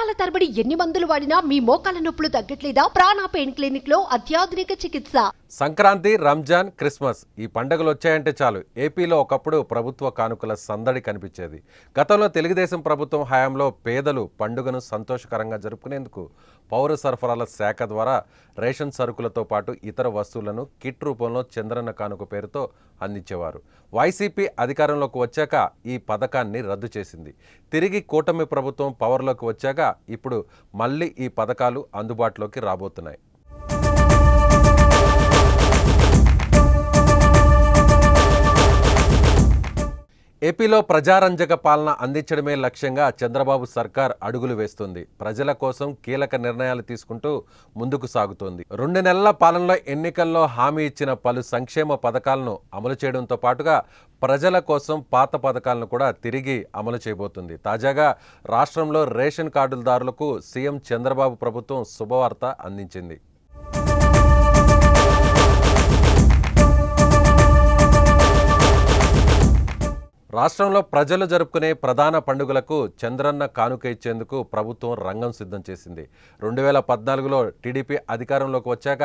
సంవత్సరాల తరబడి ఎన్ని మందులు వాడినా మీ మోకాల నొప్పులు తగ్గట్లేదా? ప్రాణ పెయిన్ క్లినిక్లో అత్యాధునిక చికిత్స. సంక్రాంతి రంజాన్ క్రిస్మస్ ఈ పండుగలు వచ్చాయంటే చాలు. ఏపీలో ఒకప్పుడు ప్రభుత్వ కానుకల సందడి కనిపించేది. గతంలో తెలుగుదేశం ప్రభుత్వం హయాంలో పేదలు పండుగను సంతోషకరంగా జరుపుకునేందుకు పౌర సరఫరాల శాఖ ద్వారా రేషన్ సరుకులతో పాటు ఇతర వస్తువులను కిట్ రూపంలో చంద్రన్న కానుక పేరుతో అందించేవారు. వైసీపీ అధికారంలోకి వచ్చాక ఈ పథకాన్ని రద్దు చేసింది. తిరిగి కూటమి ప్రభుత్వం పవర్లోకి వచ్చాక ఇప్పుడు మళ్ళీ ఈ పథకాలు అందుబాటులోకి రాబోతున్నాయి. ఏపీలో ప్రజారంజక పాలన అందించడమే లక్ష్యంగా చంద్రబాబు సర్కార్ అడుగులు వేస్తుంది. ప్రజల కోసం కీలక నిర్ణయాలు తీసుకుంటూ ముందుకు సాగుతోంది. రెండు నెలల పాలనలో ఎన్నికల్లో హామీ ఇచ్చిన పలు సంక్షేమ పథకాలను అమలు చేయడంతో పాటుగా ప్రజల కోసం పాత పథకాలను కూడా తిరిగి అమలు చేయబోతుంది. తాజాగా రాష్ట్రంలో రేషన్ కార్డులదారులకు సీఎం చంద్రబాబు ప్రభుత్వం శుభవార్త అందించింది. రాష్ట్రంలో ప్రజలు జరుపుకునే ప్రధాన పండుగలకు చంద్రన్న కానుక ఇచ్చేందుకు ప్రభుత్వం రంగం సిద్ధం చేసింది. రెండు వేల పద్నాలుగులో టీడీపీ అధికారంలోకి వచ్చాక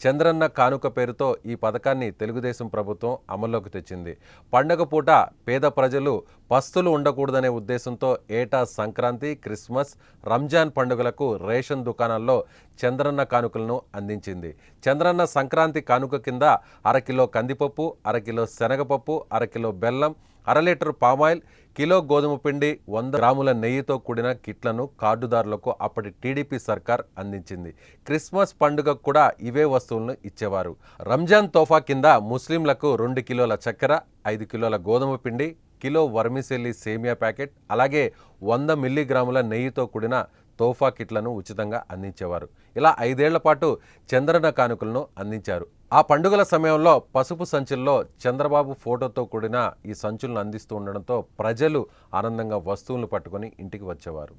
చంద్రన్న కానుక పేరుతో ఈ పథకాన్ని తెలుగుదేశం ప్రభుత్వం అమల్లోకి తెచ్చింది. పండుగ పూట పేద ప్రజలు పస్తులు ఉండకూడదనే ఉద్దేశంతో ఏటా సంక్రాంతి క్రిస్మస్ రంజాన్ పండుగలకు రేషన్ దుకాణాల్లో చంద్రన్న కానుకలను అందించింది. చంద్రన్న సంక్రాంతి కానుక కింద అరకిలో కందిపప్పు అరకిలో శనగపప్పు అరకిలో బెల్లం అర లీటర్ పామాయిల్ కిలో గోధుమ పిండి వంద గ్రాముల నెయ్యితో కూడిన కిట్లను కార్డుదారులకు అప్పటి టీడీపీ సర్కార్ అందించింది. క్రిస్మస్ పండుగకు కూడా ఇవే వస్తువులను ఇచ్చేవారు. రంజాన్ తోఫా కింద ముస్లింలకు రెండు కిలోల చక్కెర ఐదు కిలోల గోధుమ పిండి కిలో వర్మిసెల్లి సేమియా ప్యాకెట్ అలాగే వంద మిల్లీగ్రాముల నెయ్యితో కూడిన తోఫా కిట్లను ఉచితంగా అందించేవారు. ఇలా ఐదేళ్ళ పాటు చంద్రన కానుకలను అందించారు. ఆ పండుగల సమయంలో పసుపు సంచుల్లో చంద్రబాబు ఫోటోతో కూడిన ఈ సంచులను అందిస్తూ ఉండడంతో ప్రజలు ఆనందంగా వస్తువులను పట్టుకొని ఇంటికి వచ్చేవారు.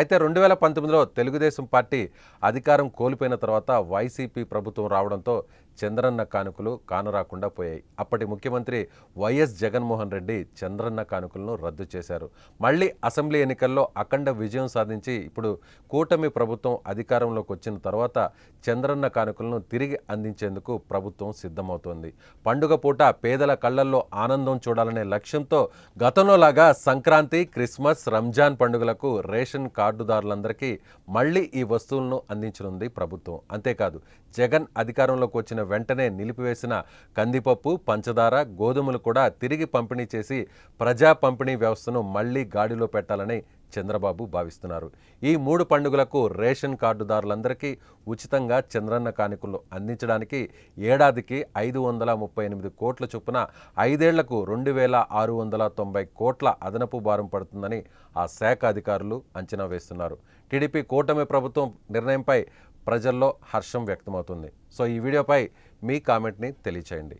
అయితే రెండు వేల పంతొమ్మిదిలో తెలుగుదేశం పార్టీ అధికారం కోల్పోయిన తర్వాత వైసీపీ ప్రభుత్వం రావడంతో చంద్రన్న కానుకలు కానరాకుండా పోయాయి. అప్పటి ముఖ్యమంత్రి వైఎస్ జగన్మోహన్ రెడ్డి చంద్రన్న కానుకలను రద్దు చేశారు. మళ్ళీ అసెంబ్లీ ఎన్నికల్లో అఖండ విజయం సాధించి ఇప్పుడు కూటమి ప్రభుత్వం అధికారంలోకి వచ్చిన తర్వాత చంద్రన్న కానుకలను తిరిగి అందించేందుకు ప్రభుత్వం సిద్ధమవుతోంది. పండుగ పూట పేదల కళ్ళల్లో ఆనందం చూడాలనే లక్ష్యంతో గతంలో లాగా సంక్రాంతి క్రిస్మస్ రంజాన్ పండుగలకు రేషన్ కార్డుదారులందరికీ మళ్ళీ ఈ వస్తువులను అందించనుంది ప్రభుత్వం. అంతేకాదు జగన్ అధికారంలోకి వచ్చిన వెంటనే నిలిపివేసిన కందిపప్పు పంచదార గోధుమలు కూడా తిరిగి పంపిణీ చేసి ప్రజా పంపిణీ వ్యవస్థను మళ్ళీ గాడిలో పెట్టాలని చంద్రబాబు భావిస్తున్నారు. ఈ మూడు పండుగలకు రేషన్ కార్డుదారులందరికీ ఉచితంగా చంద్రన్న కానుకలు అందించడానికి ఏడాదికి ఐదు వందల ముప్పై ఎనిమిది కోట్ల చొప్పున ఐదేళ్ళకు రెండు వేల ఆరు వందల తొంభై కోట్ల అదనపు భారం పడుతుందని ఆ శాఖ అధికారులు అంచనా వేస్తున్నారు. టీడీపీ కూటమి ప్రభుత్వం నిర్ణయంపై ప్రజల్లో హర్షం వ్యక్తమవుతుంది. సో ఈ వీడియోపై మీ కామెంట్ని తెలియచేయండి.